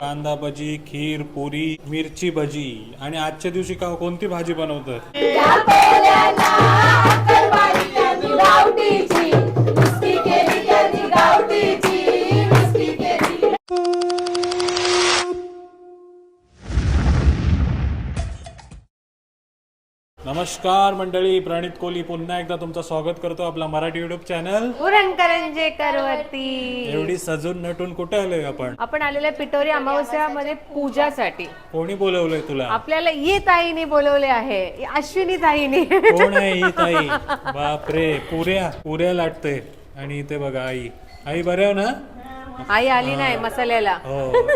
कांदा भजी खीर पुरी मिरची भजी. आणि आजच्या दिवशी का कोणती भाजी बनवतं नमस्कार मंडळी प्रणित कोहली पुन्हा एकदा तुमचं स्वागत करतो आपला मराठी युट्यूब चॅनल पुरणकरंजेकर वरती एवढी सजून नटून कुठे आलोय आपण? आपण आलेल्या पिटोरी अमावस्यामध्ये पूजासाठी. कोणी बोलवलंय तुला? आपल्याला ही ताईने बोलवले आहे. अश्विनी ताईने. कोण आहे ही ताई? बापरे पुऱ्या पुऱ्या लाटते. आणि इथे बघा आई. आई बरे ना? आई आली नाही मसाल्याला. हो.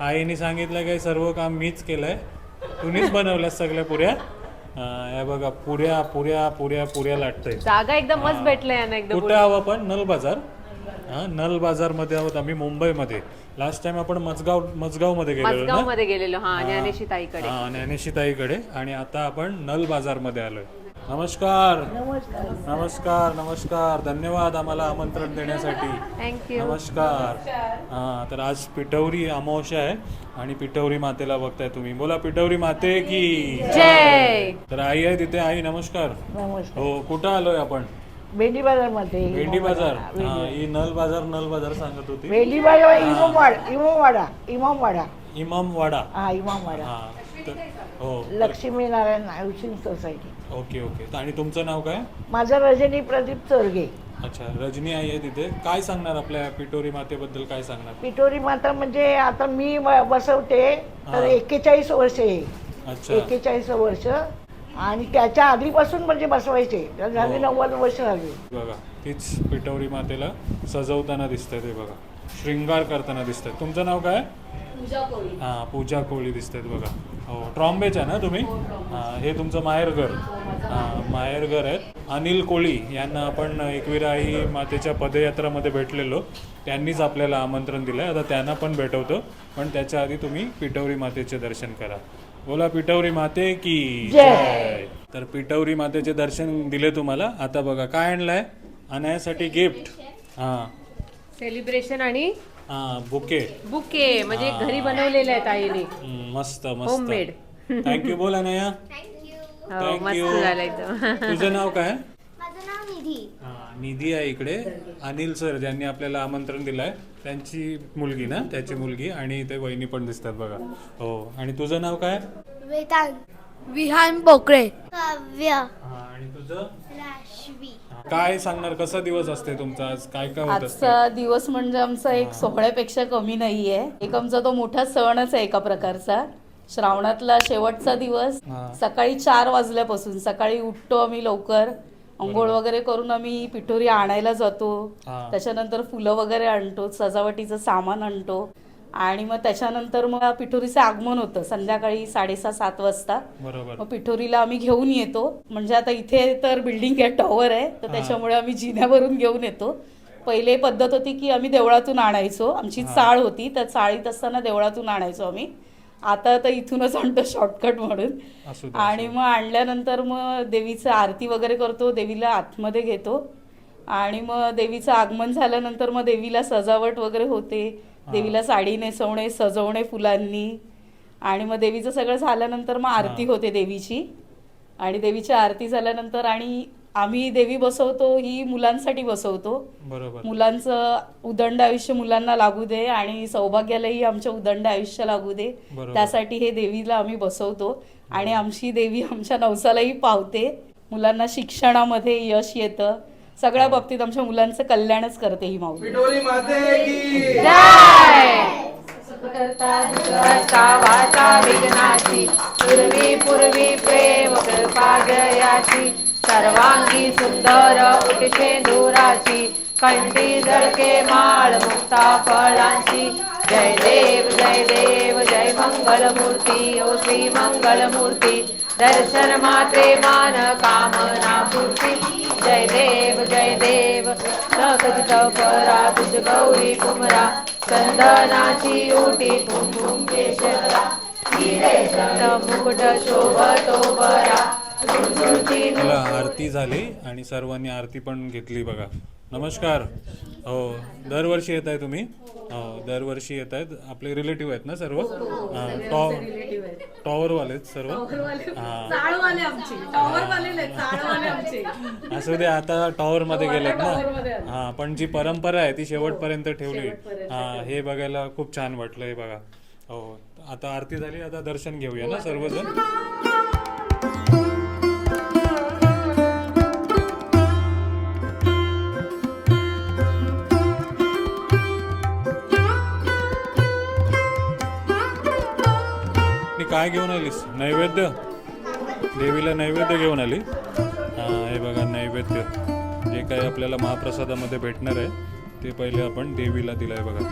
आईने सांगितलं काय सर्व काम मीच केलंय. तुम्हीच बनवल्या सगळ्या पुऱ्या? हा, या बघा पुऱ्या पुऱ्या पुऱ्या पुऱ्या लाटतंय. जागा एकदम मस्त यांना एकदम कुठे आहोत आपण नल बाजार. हा नल बाजारमध्ये आहोत आम्ही मुंबईमध्ये. लास्ट टाइम आपण मजगाव मजगावमध्ये गेलेलो मजगाव ना? मध्ये गेलेलो हा ज्ञानेशी ताईकडे हा ज्ञानेशी ताईकडे आणि आता आपण नल बाजारमध्ये आलोय. नमस्कार. नमस्कार. नमस्कार धन्यवाद आम्हाला आमंत्रण देण्यासाठी. थँक्यू नमस्कार. हा तर आज पिठवरी अमावस्या आहे आणि पिठवरी मातेला बघताय तुम्ही. बोला पिठवरी माते की? जय. तर आई आहे तिथे आई नमस्कार. हो कुठं आलोय आपण? भेंडी बाजारमध्ये. भेंडी बाजार. हा ही नल बाजार नल बाजार सांगत होती. भेंडी बाजार इमामवाडा इमामवाडा इमामवाडा. इमामवाडा. हा इमामवाडा. हा हो Laxminarayan housing society. Okay okay. आणि तुमचं नाव काय? माझा रजनी प्रदीप चोरगे. अच्छा रजनी आई आहे तिथे. काय सांगणार आपल्या पिठोरी मातेबद्दल काय सांगणार? पिठोरी माता म्हणजे आता मी बसवते तर हा. एक्केचाळीस वर्ष आहे. अच्छा. एक्केचाळीस वर्ष. आणि त्याच्या आधीपासून म्हणजे बसवायचे. तर झाली हो. नव्वद वर्ष झाली. बघा तीच पिठवरी मातेला सजवताना दिसतंय ते बघा. शृंगार करताना दिसतंय. तुमचं नाव काय? हा पूजा कोळी दिसतात बघा. हो ट्रॉम्बेच आहे ना तुम्ही? हा हे तुमचं माहेरघर. हा माहेरघर. आहेत. अनिल कोळी यांना आपण एकविरा आई मातेच्या पदयात्रामध्ये भेटलेलो. त्यांनीच आपल्याला आमंत्रण दिलं आहे आता त्यांना पण भेटवतो. पण त्याच्या आधी तुम्ही पिठवरी मातेचे दर्शन करा. बोला पिठवरी माते की जय. तर पिठवरी मातेचे दर्शन दिले तुम्हाला. आता बघा काय आणलंय? आणण्यासाठी गिफ्ट हां. सेलिब्रेशन आणि हां बुके. बुके म्हणजे घरी बनवलेले आहेत आईने. मस्त मस्त. Homemade. थँक्यू बोल अनया. हो Thank मस्त you. झालं एकदम. तुझं नाव काय? माझं नाव निधी. हा, निधी आहे इकडे. अनिल सर ज्यांनी आपल्याला आमंत्रण दिलंय त्यांची मुलगी ना त्याची मुलगी आणि ते वहिनी पण दिसतात बघा. हो आणि तुझं नाव काय? वेदांत. विहान पोकळे काव्य. आणि तुझं? राशवी. काय सांगणार? कसा दिवस असते तुमचा आज? काय काय होत असते? आजचा दिवस म्हणजे आमचा एक सोहळ्यापेक्षा कमी नाहीये. एक आमचा तो मोठा सणच आहे एका प्रकारचा. श्रावणातला शेवटचा दिवस. हा. सकाळी चार वाजल्यापासून सकाळी उठतो आम्ही लवकर. अंघोळ वगैरे करून आम्ही पिठोरी आणायला जातो. हा. त्याच्यानंतर फुलं वगैरे आणतो सजावटीचं सामान आणतो. आणि मग त्याच्यानंतर मग पिठोरीचं आगमन होतं. संध्याकाळी साडेसहा सात वाजता. बरोबर. मग पिठोरीला आम्ही घेऊन येतो. म्हणजे आता इथे तर बिल्डिंग आहे टॉवर आहे. तर त्याच्यामुळे आम्ही जिन्यावरून घेऊन येतो. पहिले पद्धत होती की आम्ही देवळातून आणायचो. आमची चाळ होती. त्या चाळीत असताना देवळातून आणायचो आम्ही. आता तर इथूनच आणतो शॉर्टकट म्हणून. असू दे, आणि मग आणल्यानंतर मग देवीचं आरती वगैरे करतो. देवीला आतमध्ये घेतो. आणि मग देवीचं आगमन झाल्यानंतर मग देवीला सजावट वगैरे होते. देवीला साडी नेसवणे सजवणे फुलांनी. आणि मग देवीचं सगळं झाल्यानंतर मग आरती होते देवीची. आणि देवीची आरती झाल्यानंतर आणि आम्ही देवी बसवतो ही मुलांसाठी बसवतो. बरोबर. मुलांचं उदंड आयुष्य मुलांना लागू दे आणि सौभाग्यालाही आमच्या उदंड आयुष्य लागू दे. त्यासाठी हे देवीला आम्ही बसवतो. आणि आमची देवी आमच्या नवसालाही पावते. मुलांना शिक्षणामध्ये यश येतं. सगळ्या बाबतीत आमच्या मुलांचं कल्याणच करते ही माऊली. माते पूर्वी पूर्वी प्रेम कृपा जयाची सर्वांगी सुंदर उठशे दुराची कंठी जळके माळ मुक्ता फळांची. जय देव जय देव जय मंगल मूर्ती ओ श्री मंगल मूर्ती दर्शन मात्रे मान कामना पूर्ती जय देव जय देव. न परा तुझ गौरी कुमरा चंदनाची उटी कुंकुम केशरा मुकुट शोभतो बरा. चला आरती झाली आणि सर्वांनी आरती पण घेतली बघा. नमस्कार. हो दरवर्षी येत आहे तुम्ही. हो दरवर्षी येत आहेत आपले रिलेटिव्ह आहेत ना सर्व? टॉप टॉवरवाले सर्व. हा. चाळवाले आमची. टॉवरवाले नाही चाळवाले आमचे. असू दे आता टॉवर मध्ये गेलेत ना. हा पण जी परंपरा आहे ती शेवटपर्यंत ठेवली. हा हे बघायला खूप छान वाटलं हे बघा. हो आता आरती झाली आता दर्शन घेऊया ना सर्वजण? मी काय घेऊन आलीस? नैवेद्य? देवीला नैवेद्य घेऊन आली. हे बघा नैवेद्य. जे काही आपल्याला महाप्रसादामध्ये भेटणार आहे ते पहिले आपण देवीला दिलंय बघा.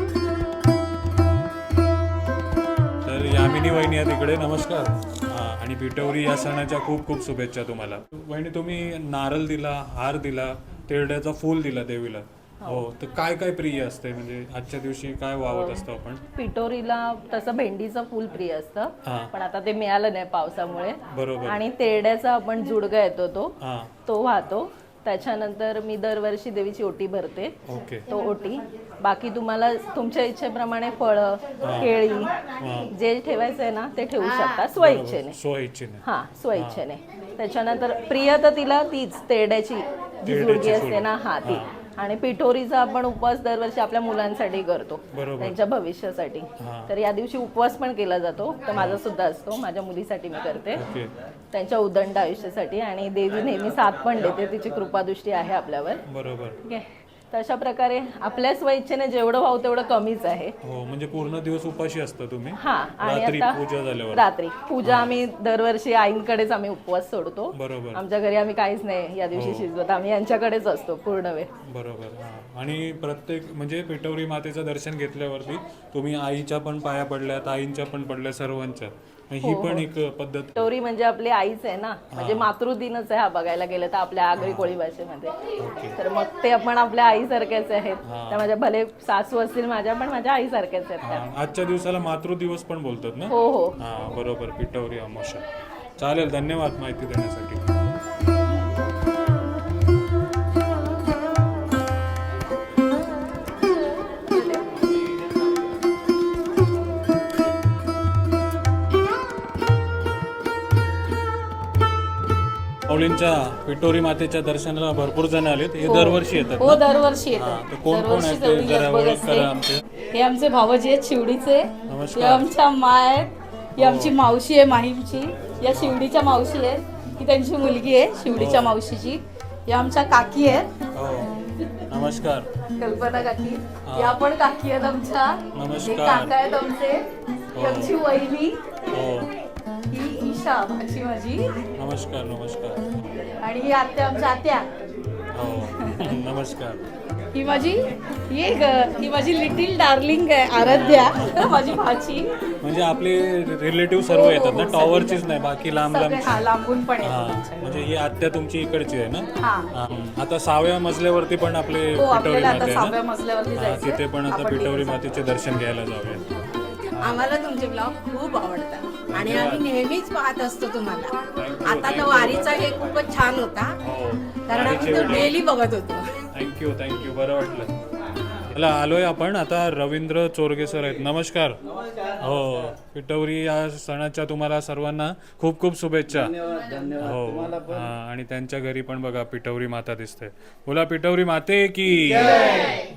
तर यामिनी वहिनी आहेत इकडे नमस्कार. हां आणि पिठवरी या सणाच्या खूप खूप शुभेच्छा तुम्हाला. वहिनी तुम्ही नारळ दिला हार दिला तेरड्याचा फूल दिला देवीला. हो. तर काय काय प्रिय असते? म्हणजे आजच्या दिवशी काय वावत असतो आपण? पिटोरीला तसं भेंडीचं फुल प्रिय हा. असतं पण आता ते मिळालं नाही पावसामुळे. बरोबर. आणि तेरड्याचा आपण जुडगा येतो तो. हा. तो वाहतो. त्याच्यानंतर मी दरवर्षी देवीची ओटी भरते. ओके. तो ओटी. बाकी तुम्हाला तुमच्या इच्छेप्रमाणे फळं केळी जे ठेवायचं आहे ना ते ठेवू शकता. स्वइच्छेने. सो इच्छेने हा स्वइच्छेने. त्याच्यानंतर प्रिय तर तिला तीच तेरड्याची जी जुडगी असते ना हा ती. आणि पिठोरीचा आपण उपवास दरवर्षी आपल्या मुलांसाठी करतो. बरोबर. त्यांच्या भविष्यासाठी. तर या दिवशी उपवास पण केला जातो. तर माझा सुद्धा असतो. माझ्या मुलीसाठी मी करते. ओके. त्यांच्या उदंड आयुष्यासाठी. आणि देवी नेहमी साथ पण देते. तिची कृपादृष्टी आहे आपल्यावर. बरोबर. ठीक आहे? तर अशा प्रकारे आपल्या स्वइच्छेने जेवढं व्हावं तेवढं कमीच आहे. हो म्हणजे पूर्ण दिवस उपाशी असता तुम्ही. हा आणि रात्री आता पूजा झाल्यावर. रात्री. पूजा आम्ही दरवर्षी आईंकडेच आम्ही उपवास सोडतो. बरोबर. हो. आमच्या घरी आम्ही काहीच नाही या दिवशी शिजवत. आम्ही यांच्याकडेच असतो पूर्ण वेळ. बरोबर हा. आणि प्रत्येक म्हणजे पिठवरी मातेचं दर्शन घेतल्यावरती तुम्ही आईच्या पण पाया पडल्यात आईंच्या पण पडल्या सर्वांच्या. ही हो, पण एक पद्धत. टोरी म्हणजे आपली आईच आहे ना. म्हणजे मातृदिनच आहे हा बघायला गेलं तर आपल्या आगरी कोळी भाषेमध्ये. तर मग ते आपण आपल्या आईसारखेच आहेत. त्या माझ्या भले सासू असतील माझ्या पण माझ्या आईसारख्याच आहेत हा, आजच्या दिवसाला मातृदिवस पण बोलतात ना? हो हो. हा बरोबर. पिठवरी अमावस्या. चालेल धन्यवाद माहिती देण्यासाठी. माऊलींच्या पिठोरी मातेच्या दर्शनाला भरपूर जण आलेत. हे दरवर्षी येतात हो दरवर्षी हा, येतात. कोण कोण आहेत ते? जरा ओळख करा आमचे. हे आमचे भावजी आहेत शिवडीचे. नमस्कार. हे आमच्या माय आहेत. ही आमची मावशी आहे माहीमची. या शिवडीच्या मावशी आहेत. ही त्यांची मुलगी आहे शिवडीच्या मावशीची. या आमच्या काकी आहेत. हो. नमस्कार. कल्पना काकी. या पण काकी आहेत आमच्या. नमस्कार. हे काका आहेत आमचे. ही आमची वहिनी. हो. ही भाची माझी नमस्कार नमस्कार. आणि ही आत्या आमच्या आत्या. हो नमस्कार. ही माझी ही एक ही माझी लिटिल डार्लिंग आहे आराध्या. माझी भाची. म्हणजे आपले रिलेटिव्ह सर्व येतात ना टॉवरचीच नाही बाकी लांब सगळे लांब हा लांबून पण हा म्हणजे ही आत्या तुमची इकडची आहे ना? हा. हा. आता सहाव्या मजल्यावरती पण आपले हो आपल्याला माते आता आहे सहाव्या ना मजल्यावरती हा. तिथे पण आता तिथे मातेचे दर्शन घ्यायला जाऊया. आम्हाला तुमचे ब्लॉग खूप आवडतात. आणि आम्ही नेहमीच पाहत असतो तुम्हाला. आता तर वारीचा हे खूपच छान होता. हो. कारण आम्ही तो डेली बघत होतो. थँक्यू थँक्यू बरं वाटलं. चला आलोय आपण. आता रवींद्र चोरगे सर आहेत. नमस्कार. हो पिठवरी या सणाच्या तुम्हाला सर्वांना खूप खूप शुभेच्छा. हो. हा, आणि त्यांच्या घरी पण बघा पिठवरी माता दिसते. बोला पिठवरी माते की?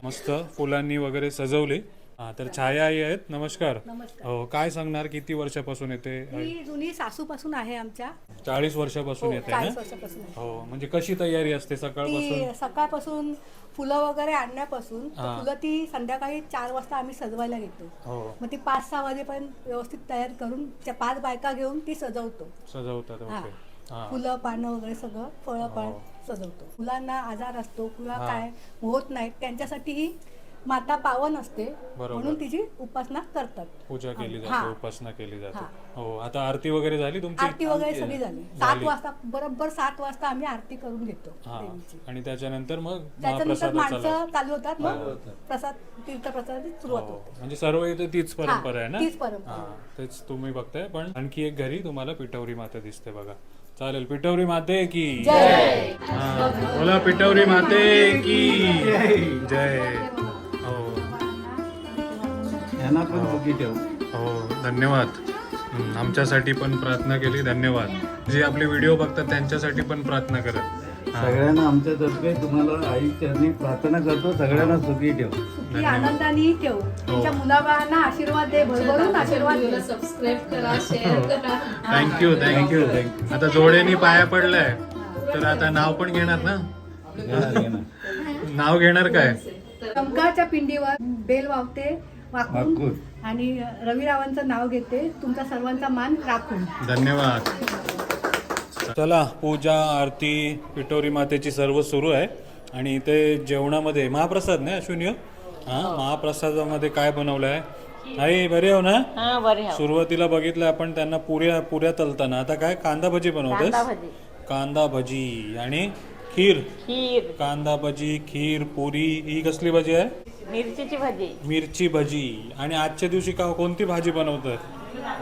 मस्त फुलांनी वगैरे सजवली. हा तर छाया आई आहेत. नमस्कार. हो काय सांगणार किती वर्षापासून येते? ही जुनी सासूपासून आहे आमच्या. चाळीस वर्षापासून येते चाळीस ना? वर्षापासून आहे. हो म्हणजे कशी तयारी असते सकाळपासून? ती सकाळपासून फुलं वगैरे आणण्यापासून तर हा. फुलं ती संध्याकाळी चार वाजता आम्ही सजवायला घेतो. हो. मग ती पाच सहा वाजेपर्यंत व्यवस्थित तयार करून त्या पाच बायका घेऊन ती सजवतो. सजवतात हा. ओके. हा. फुलं पानं वगैरे सगळं फळं हो. सजवतो. फुलांना आजार असतो फुला हा. काय होत नाहीत त्यांच्यासाठी ही माता पावन असते बरोबर. म्हणून तिची उपासना करतात. पूजा केली हा. जाते उपासना केली जाते. हा. हो आता आरती वगैरे झाली तुमची? आरती वगैरे सगळी झाली. सात वाजता बरोबर सात वाजता आम्ही आरती करून घेतो हा. देवीची. आणि त्याच्यानंतर मग त्याच्यानंतर महाप्रसादाचा. माणसं चालू होतात. मग प्रसाद तीर्थप्रसादाची सुरुवात हो. होते. म्हणजे सर्व इथे तीच परंपरा आहे ना? तीच परंपरा. हा तेच तुम्ही बघताय. पण आणखी एक घरी तुम्हाला पिठवरी माता दिसते बघा. चालेल पिठवरी माते की? हा, बोला पिठवरी माते की? जय. हो यांना पण सुखी ठेव. हो धन्यवाद. आमच्यासाठी पण प्रार्थना केली धन्यवाद. जे आपले व्हिडिओ बघतात त्यांच्यासाठी पण प्रार्थना करत. हा, सगळ्यांना आमच्यातर्फे तुम्हाला आई चरणी प्रार्थना करतो. सगळ्यांना सुखी ठेव. ती आनंदाने ठेव. त्यांच्या मुलाबाळांना आशीर्वाद दे भरभरून आशीर्वाद दे. थँक्यू थँक्यू आता जोडेनी पाया पडलाय. तर आता नाव पण घेणार ना. नाव घेणार काय? टमकाच्या पिंडीवर बेल वावते. वाकून. आणि रवी रावांचं नाव घेते. तुमचा सर्वांचा मान राखून. धन्यवाद. चला पूजा आरती पिठोरी मातेची सर्व सुरू आहे. आणि इथे जेवणामध्ये महाप्रसाद नाही अश्विनी हो? हा महाप्रसादामध्ये काय बनवलं आहे आई बरे हो ना? हा बरे सुरुवातीला बघितलं आपण त्यांना पुऱ्या पुऱ्या तलताना. आता काय कांदा भजी बनवतेस? कांदा भजी. आणि खीर? खीर. कांदा भजी खीर पुरी ही कसली भजी आहे? मिरचीची भाजी. मिरची भजी. आणि आजच्या दिवशी का कोणती भाजी बनवतात?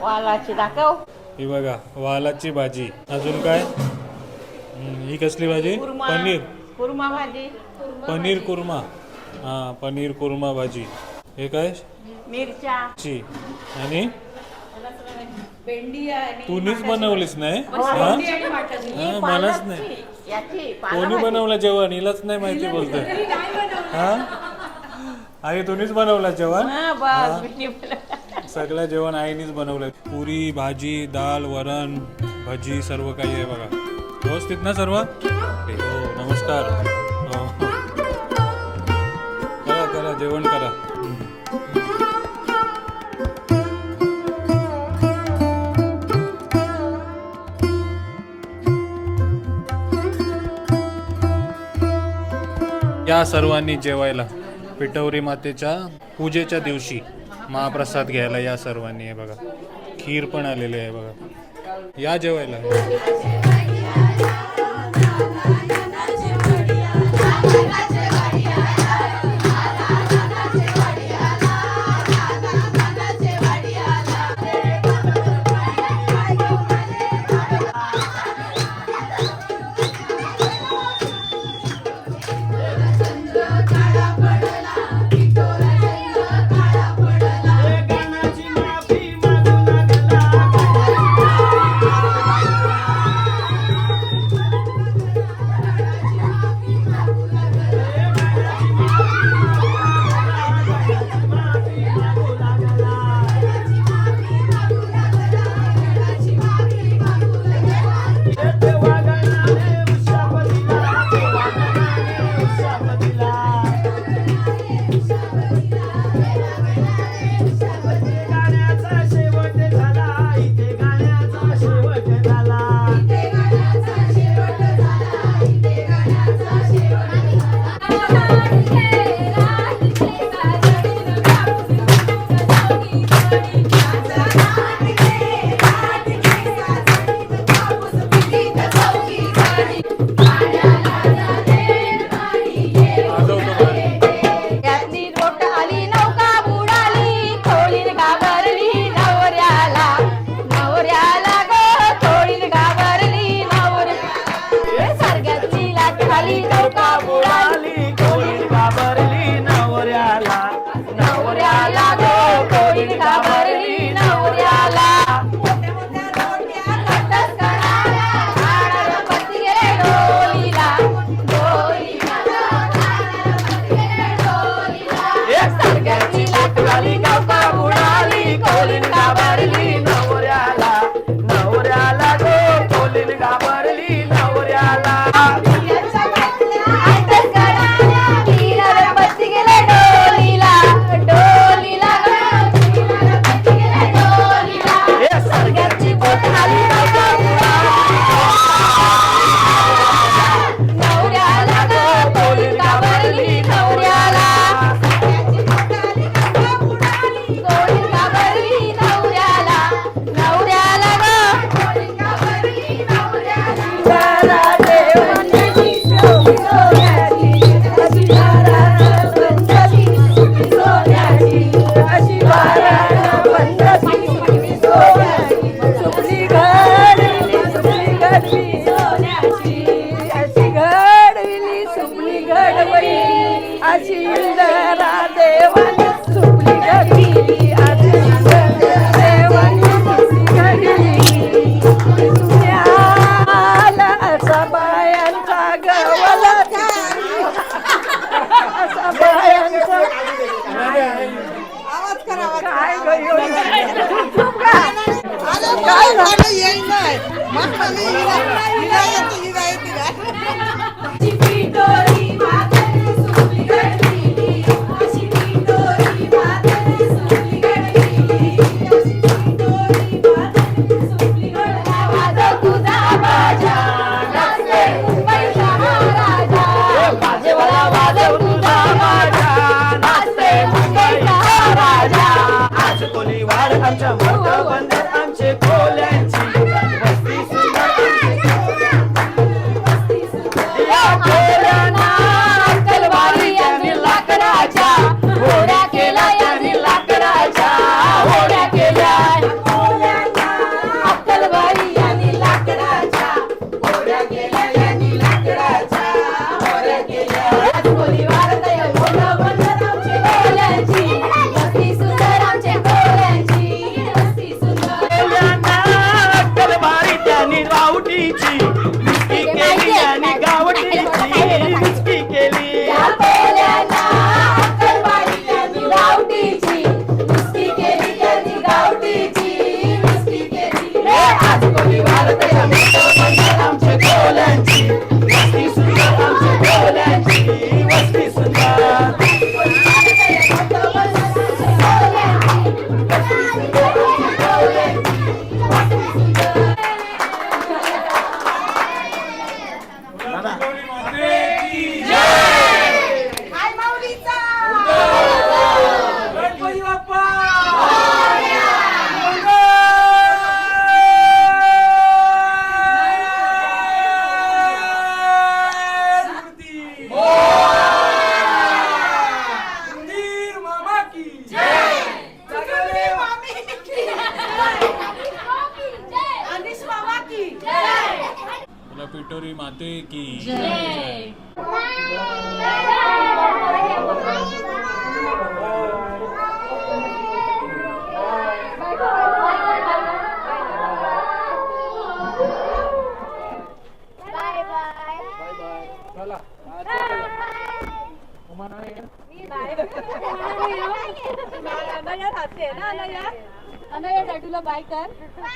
वालाची. दाखव. ही बघा वालाची भाजी. अजून काय? हम्म, ही कसली भाजी? कुर्मा. पनीर. कुर्मा भाजी. पनीर कुर्मा. हा पनीर कुर्मा भाजी. हे काय? मिरच्या. ची. आणि? तूनीच बनवलीस नाही? हा? हा, मलाच नाही. याची. कोणी बनवलं जेवण? हिलाच नाही माहिती बोलतोय. हा? आई तुम्हीच बनवलं जेवण? हा बस. सगळं जेवण आईनीच बनवलंय पुरी भाजी डाळ वरण भजी सर्व काही आहे बघा. व्यवस्थित ना सर्व? हो नमस्कार. हो. करा करा जेवण करा. या सर्वांनी जेवायला. पिठवरी मातेच्या पूजेच्या दिवशी महाप्रसाद घ्यायला या सर्वांनी आहे बघा खीर पण आलेली आहे बघा या जेवायला वाजवतो काय पिटोरी va. अनया